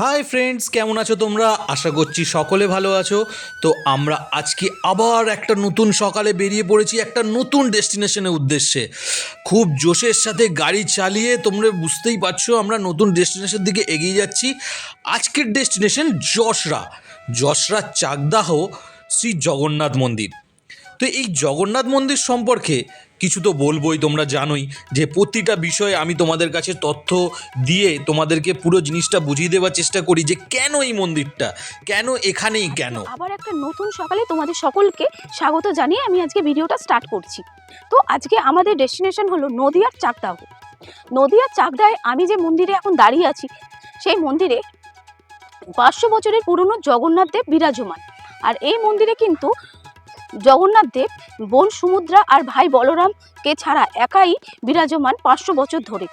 Hi friends, কেমন আছো তোমরা? আশা করছি সকলে ভালো আছো। তো আমরা আজকে আবার একটা নতুন সকালে বেরিয়ে পড়েছি একটা নতুন ডেস্টিনেশনের উদ্দেশ্যে। খুব জোশের সাথে গাড়ি চালিয়ে তোমরা বুঝতেই পারছ আমরা নতুন ডেস্টিনেশন দিকে এগিয়ে যাচ্ছি। আজকের ডেস্টিনেশন যশরা যশরা চাকদাহ শ্রী জগন্নাথ মন্দির। তো এই জগন্নাথ মন্দির সম্পর্কে কিছু তো বলবোই, তোমরা জানোই যে প্রতিটা বিষয়ে আমি তোমাদের কাছে তথ্য দিয়ে তোমাদেরকে পুরো জিনিসটা বুঝিয়ে দেওয়ার চেষ্টা করি যে কেন এই মন্দিরটা, কেন এখানেই কেন। আবার একটা নতুন সকালে তোমাদের সকলকে স্বাগত জানিয়ে আমি আজকে ভিডিওটা স্টার্ট করছি। তো আজকে আমাদের ডেস্টিনেশন হলো নদিয়ার চাকদাহ। নদিয়ার চাকদায় আমি যে মন্দিরে এখন দাঁড়িয়ে আছি, সেই মন্দিরে পাঁচশো বছরের পুরনো জগন্নাথ দেব বিরাজমান। আর এই মন্দিরে কিন্তু জগন্নাথ দেব, বোন সমুদ্রা আর ভাই বলরামকে ছাড়া একাই বিরাজমান পাঁচশো বছর ধরে।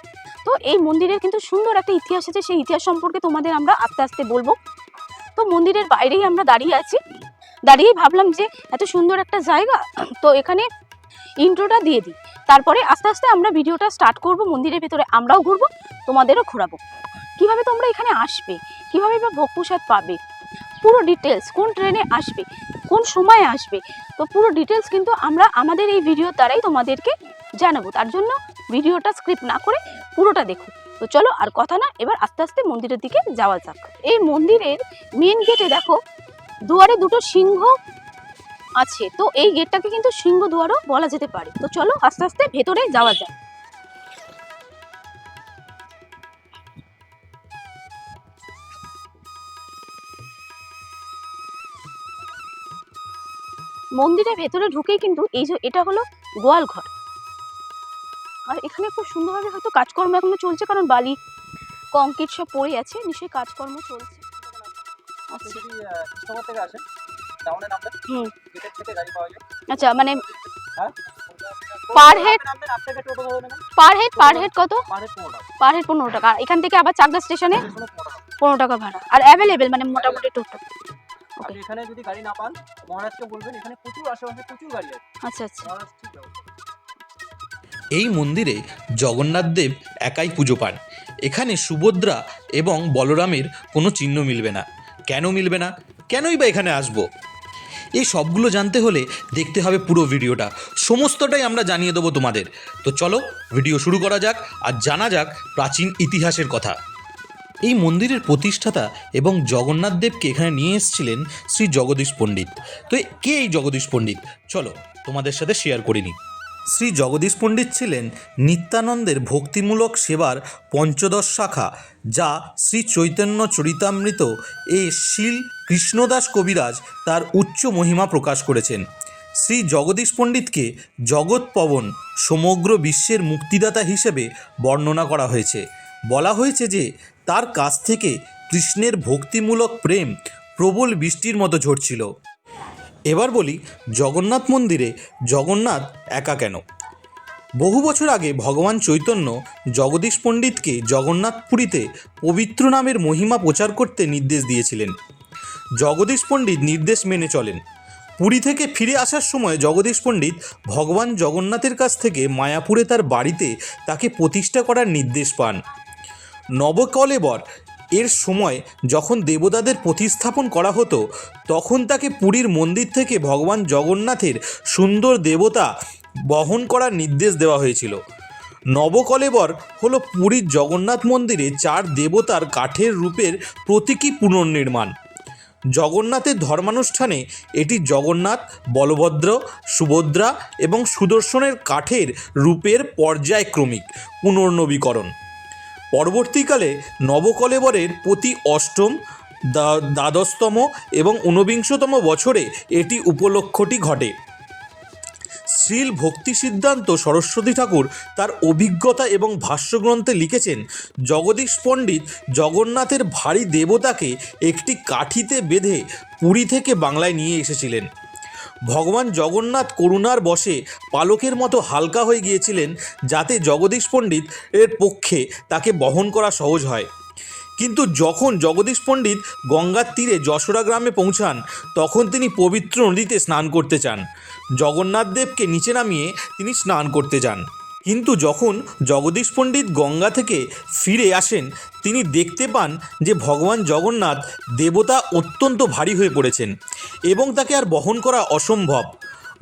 তো এই মন্দিরের কিন্তু সুন্দর একটা ইতিহাস আছে, সেই ইতিহাস সম্পর্কে তোমাদের আমরা আস্তে আস্তে বলব। তো মন্দিরের বাইরেই আমরা দাঁড়িয়ে আছি। দাঁড়িয়েই ভাবলাম যে এত সুন্দর একটা জায়গা, তো এখানে ইন্ট্রোটা দিয়ে দিই। তারপরে আস্তে আস্তে আমরা ভিডিওটা স্টার্ট করব, মন্দিরের ভেতরে আমরাও ঘুরবো, তোমাদেরও ঘোরাবো। কীভাবে তোমরা এখানে আসবে, কীভাবে বা ভোগ প্রসাদ পাবে পুরো ডিটেলস কোন ট্রেনে আসবে, কোন সময়ে আসবে, তো পুরো ডিটেলস কিন্তু আমরা আমাদের এই ভিডিওর দ্বারাই তোমাদেরকে জানাব। তার জন্য ভিডিওটা স্ক্রিপ্ট না করে পুরোটা দেখো তো চলো আর কথা না, এবার আস্তে আস্তে মন্দিরের দিকে যাওয়া যাক। এই মন্দিরের মেন গেটে দেখো, দুয়ারে দুটো সিংহ আছে। তো এই গেটটাকে কিন্তু সিংহ দুয়ারও বলা যেতে পারে। তো চলো আস্তে আস্তে ভেতরে যাওয়া যাক। মন্দিরের ভেতরে ঢুকেই কিন্তু এই যে এটা হলো গোয়াল ঘর। আর এখানে খুব সুন্দরভাবে হয়তো কাজকর্ম এখনও চলছে কারণ বালি কংক্রিট সব পড়ে আছে নিশ্চয়ই কাজকর্ম চলছে। আচ্ছা। আচ্ছা মানে হ্যাঁ? পার হেড পার হেড কত? পার হেড পনেরো টাকা। পার হেড পনেরো টাকা। এখান থেকে আবার চাকদা স্টেশনে পনেরো টাকা। ভাড়া। আর অ্যাভেলেবেল মানে মোটামুটি টোটো আপনি এখানে যদি গাড়ি না পান মহারাজকে বলবেন এখানে প্রচুর আশেপাশে প্রচুর গাড়ি আছে। আচ্ছা আচ্ছা। মহারাজ ঠিক ব্যবস্থা এই মন্দিরে জগন্নাথ দেব একাই পুজো পান। এখানে সুভদ্রা এবং বলরামের কোনো চিহ্ন মিলবে না। কেন মিলবে না? কেনই বা এখানে আসব? এই সবগুলো জানতে হলে দেখতে হবে পুরো ভিডিওটা। সমস্তটাই আমরা জানিয়ে দেবো তোমাদের। তো চলো ভিডিও শুরু করা যাক আর জানা যাক প্রাচীন ইতিহাসের কথা। এই মন্দিরের প্রতিষ্ঠাতা এবং জগন্নাথ দেবকে এখানে নিয়ে এসেছিলেন শ্রী জগদীশ পণ্ডিত। তো কে এই জগদীশ পণ্ডিত? চলো, তোমাদের সাথে শেয়ার করে নিই। শ্রী জগদীশ পণ্ডিত ছিলেন নিত্যানন্দের ভক্তিমূলক সেবার পঞ্চদশ শাখা, যা শ্রী চৈতন্য চরিতামৃত এ শীল কৃষ্ণদাস কবিরাজ তার উচ্চ মহিমা প্রকাশ করেছেন। শ্রী জগদীশ পণ্ডিতকে জগৎ পবন সমগ্র বিশ্বের মুক্তিদাতা হিসেবে বর্ণনা করা হয়েছে। বলা হয়েছে যে তার কাছ থেকে কৃষ্ণের ভক্তিমূলক প্রেম প্রবল বৃষ্টির মতো ঝরছিল। এবার বলি, জগন্নাথ মন্দিরে জগন্নাথ একা কেন? বহু বছর আগে ভগবান চৈতন্য জগদীশ পণ্ডিতকে জগন্নাথপুরীতে পবিত্র নামের মহিমা প্রচার করতে নির্দেশ দিয়েছিলেন। জগদীশ পণ্ডিত নির্দেশ মেনে চলেন। পুরী থেকে ফিরে আসার সময় জগদীশ পণ্ডিত ভগবান জগন্নাথের কাছ থেকে মায়াপুরে তার বাড়িতে তাকে প্রতিষ্ঠা করার নির্দেশ পান। নবকলেবর, এর সময় যখন দেবতাদের প্রতিস্থাপন করা হতো, তখন তাকে পুরীর মন্দির থেকে ভগবান জগন্নাথের সুন্দর দেবতা বহন করার নির্দেশ দেওয়া হয়েছিল। নবকলেবর হল পুরীর জগন্নাথ মন্দিরে চার দেবতার কাঠের রূপের প্রতীকী পুনর্নির্মাণ। জগন্নাথের ধর্মানুষ্ঠানে এটি জগন্নাথ, বলভদ্র, সুভদ্রা এবং সুদর্শনের কাঠের রূপের পর্যায়ক্রমিক পুনর্নবীকরণ। পরবর্তীকালে নবকলেবরের প্রতি অষ্টম, দ্বা- দ্বাদশতম এবং ঊনবিংশতম বছরে এটি উপলক্ষটি ঘটে। শ্রীল ভক্তি সিদ্ধান্ত সরস্বতী ঠাকুর তার অভিজ্ঞতা এবং ভাষ্যগ্রন্থে লিখেছেন, জগদীশ পণ্ডিত জগন্নাথের ভারী দেবতাকে একটি কাঠিতে বেঁধে পুরী থেকে বাংলায় নিয়ে এসেছিলেন। ভগবান জগন্নাথ করুণার বশে পালকের মতো হালকা হয়ে গিয়েছিলেন যাতে জগদীশ পণ্ডিত এর পক্ষে তাকে বহন করা সহজ হয়। কিন্তু যখন জগদীশ পণ্ডিত গঙ্গার তীরে যশোরা গ্রামে পৌঁছান, তখন তিনি পবিত্র নদীতে স্নান করতে চান। জগন্নাথ দেবকে নিচে নামিয়ে তিনি স্নান করতে যান। কিন্তু যখন জগদীশ পণ্ডিত গঙ্গা থেকে ফিরে আসেন, তিনি দেখতে পান যে ভগবান জগন্নাথ দেবতা অত্যন্ত ভারী হয়ে পড়েছেন এবং তাকে আর বহন করা অসম্ভব।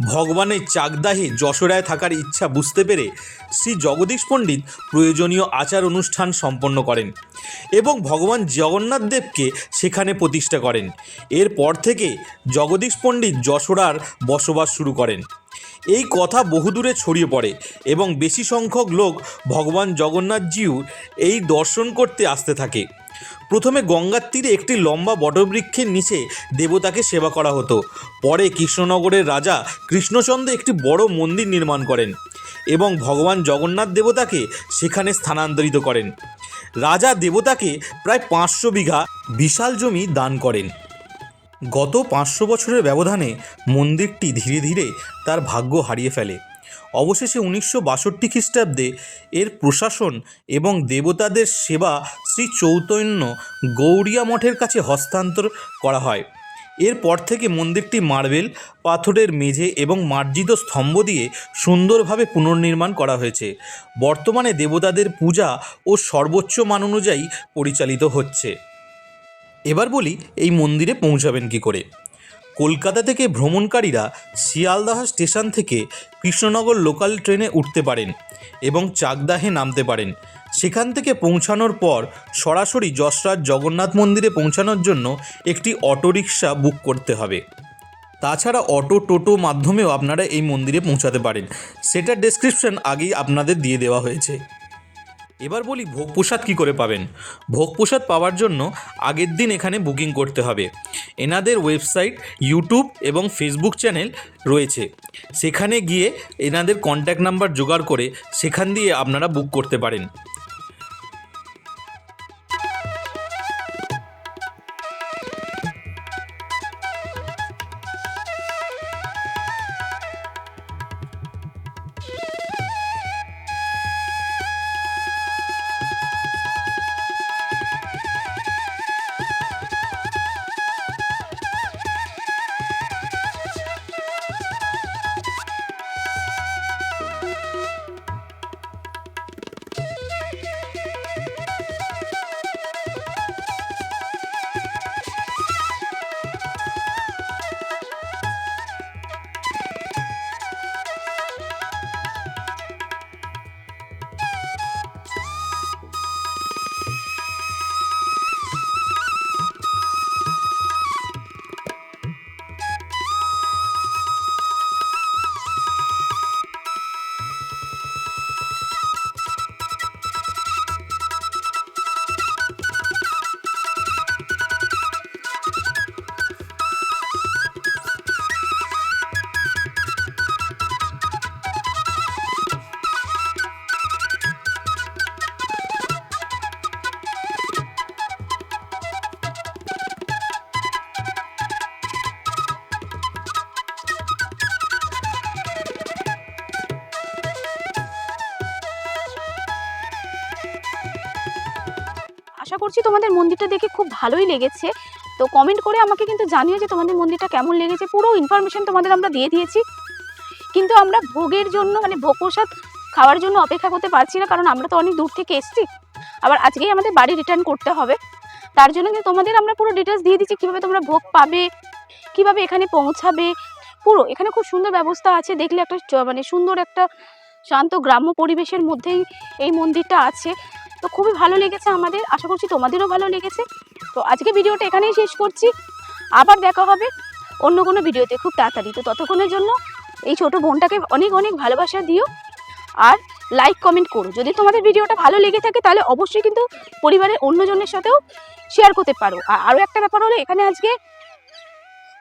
ভগবানের চাকদাহে যশোরায় থাকার ইচ্ছা বুঝতে পেরে শ্রী জগদীশ পণ্ডিত প্রয়োজনীয় আচার অনুষ্ঠান সম্পন্ন করেন এবং ভগবান জগন্নাথ দেবকে সেখানে প্রতিষ্ঠা করেন। এরপর থেকে জগদীশ পণ্ডিত যশোরার বসবাস শুরু করেন। এই কথা বহুদূরে ছড়িয়ে পড়ে এবং বেশি সংখ্যক লোক ভগবান জগন্নাথজিউ এই দর্শন করতে আসতে থাকে। প্রথমে গঙ্গার তীরে একটি লম্বা বটবৃক্ষের নিচে দেবতাকে সেবা করা হতো। পরে কৃষ্ণনগরের রাজা কৃষ্ণচন্দ্র একটি বড় মন্দির নির্মাণ করেন এবং ভগবান জগন্নাথ দেবতাকে সেখানে স্থানান্তরিত করেন। রাজা দেবতাকে প্রায় পাঁচশো বিঘা বিশাল জমি দান করেন। গত পাঁচশো বছরের ব্যবধানে মন্দিরটি ধীরে ধীরে তার ভাগ্য হারিয়ে ফেলে। অবশেষে উনিশশো বাষট্টি খ্রিস্টাব্দে এর প্রশাসন এবং দেবতাদের সেবা শ্রী চৈতন্য গৌরিয়া মঠের কাছে হস্তান্তর করা হয়। এরপর থেকে মন্দিরটি মার্বেল, পাথরের মেঝে এবং মার্জিত স্তম্ভ দিয়ে সুন্দরভাবে পুনর্নির্মাণ করা হয়েছে। বর্তমানে দেবতাদের পূজা ও সর্বোচ্চ মান অনুযায়ী পরিচালিত হচ্ছে। এবার বলি এই মন্দিরে পৌঁছাবেন কি করে। কলকাতা থেকে ভ্রমণকারীরা শিয়ালদাহ স্টেশন থেকে কৃষ্ণনগর লোকাল ট্রেনে উঠতে পারেন এবং চাকদাহে নামতে পারেন। সেখান থেকে পৌঁছানোর পর সরাসরি যশরাজ জগন্নাথ মন্দিরে পৌঁছানোর জন্য একটি অটোরিকশা বুক করতে হবে। তাছাড়া অটো টোটো মাধ্যমেও আপনারা এই মন্দিরে পৌঁছাতে পারেন। সেটার ডেসক্রিপশন আগেই আপনাদের দিয়ে দেওয়া হয়েছে। এবার বলি ভোগ প্রসাদ কী করে পাবেন? ভোগ প্রসাদ পাওয়ার জন্য আগের দিন এখানে বুকিং করতে হবে। এনাদের ওয়েবসাইট ইউটিউব এবং ফেসবুক চ্যানেল রয়েছে। সেখানে গিয়ে এনাদের কন্ট্যাক্ট নাম্বার জোগাড় করে সেখান দিয়ে আপনারা বুক করতে পারেন। আশা করছি তোমাদের মন্দিরটা দেখে খুব ভালোই লেগেছে। তো কমেন্ট করে আমাকে কিন্তু জানিও যে তোমাদের মন্দিরটা কেমন লেগেছে। পুরো ইনফরমেশন তোমাদের আমরা দিয়ে দিয়েছি। কিন্তু আমরা ভোগের জন্য মানে ভোগ প্রসাদ খাওয়ার জন্য অপেক্ষা করতে পারছি না, কারণ আমরা তো অনেক দূর থেকে এসেছি। আবার আজকেই আমাদের বাড়ি রিটার্ন করতে হবে। তার জন্য কিন্তু তোমাদের আমরা পুরো ডিটেলস দিয়ে দিচ্ছি, কীভাবে তোমরা ভোগ পাবে, কীভাবে এখানে পৌঁছাবে। পুরো, এখানে খুব সুন্দর ব্যবস্থা আছে। দেখলে একটা মানে সুন্দর একটা শান্ত গ্রাম্য পরিবেশের মধ্যেই এই মন্দিরটা আছে। তো খুবই ভালো লেগেছে আমাদের। আশা করছি তোমাদেরও ভালো লেগেছে। তো আজকে ভিডিওটা এখানেই শেষ করছি। আবার দেখা হবে অন্য কোনো ভিডিওতে খুব তাড়াতাড়ি। তো ততক্ষণের জন্য এই ছোট বোনটাকে অনেক অনেক ভালোবাসা দিও আর লাইক কমেন্ট করো। যদি তোমাদের ভিডিওটা ভালো লেগে থাকে তাহলে অবশ্যই কিন্তু পরিবারের অন্যজনের সাথেও শেয়ার করতে পারো। আর আরও একটা ব্যাপার হলো, এখানে আজকে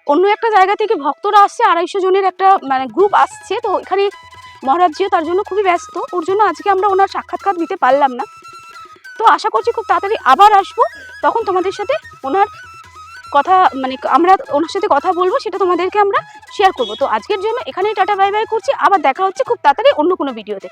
অন্য একটা জায়গা থেকে ভক্তরা আসছে, আড়াইশো জনের একটা মানে গ্রুপ আসছে। তো এখানে মহারাজজিও তার জন্য খুবই ব্যস্ত। ওর জন্য আজকে আমরা ওনার সাক্ষাৎকার দিতে পারলাম না। তো আশা করছি খুব তাড়াতাড়ি আবার আসব। তখন তোমাদের সাথে ওনার কথা মানে আমরা ওনার সাথে কথা বলব, সেটা তোমাদেরকে আমরা শেয়ার করব। তো আজকের জন্য এখানেই টাটা বাই বাই করছি। আবার দেখা হচ্ছে খুব তাড়াতাড়ি অন্য কোনো ভিডিওতে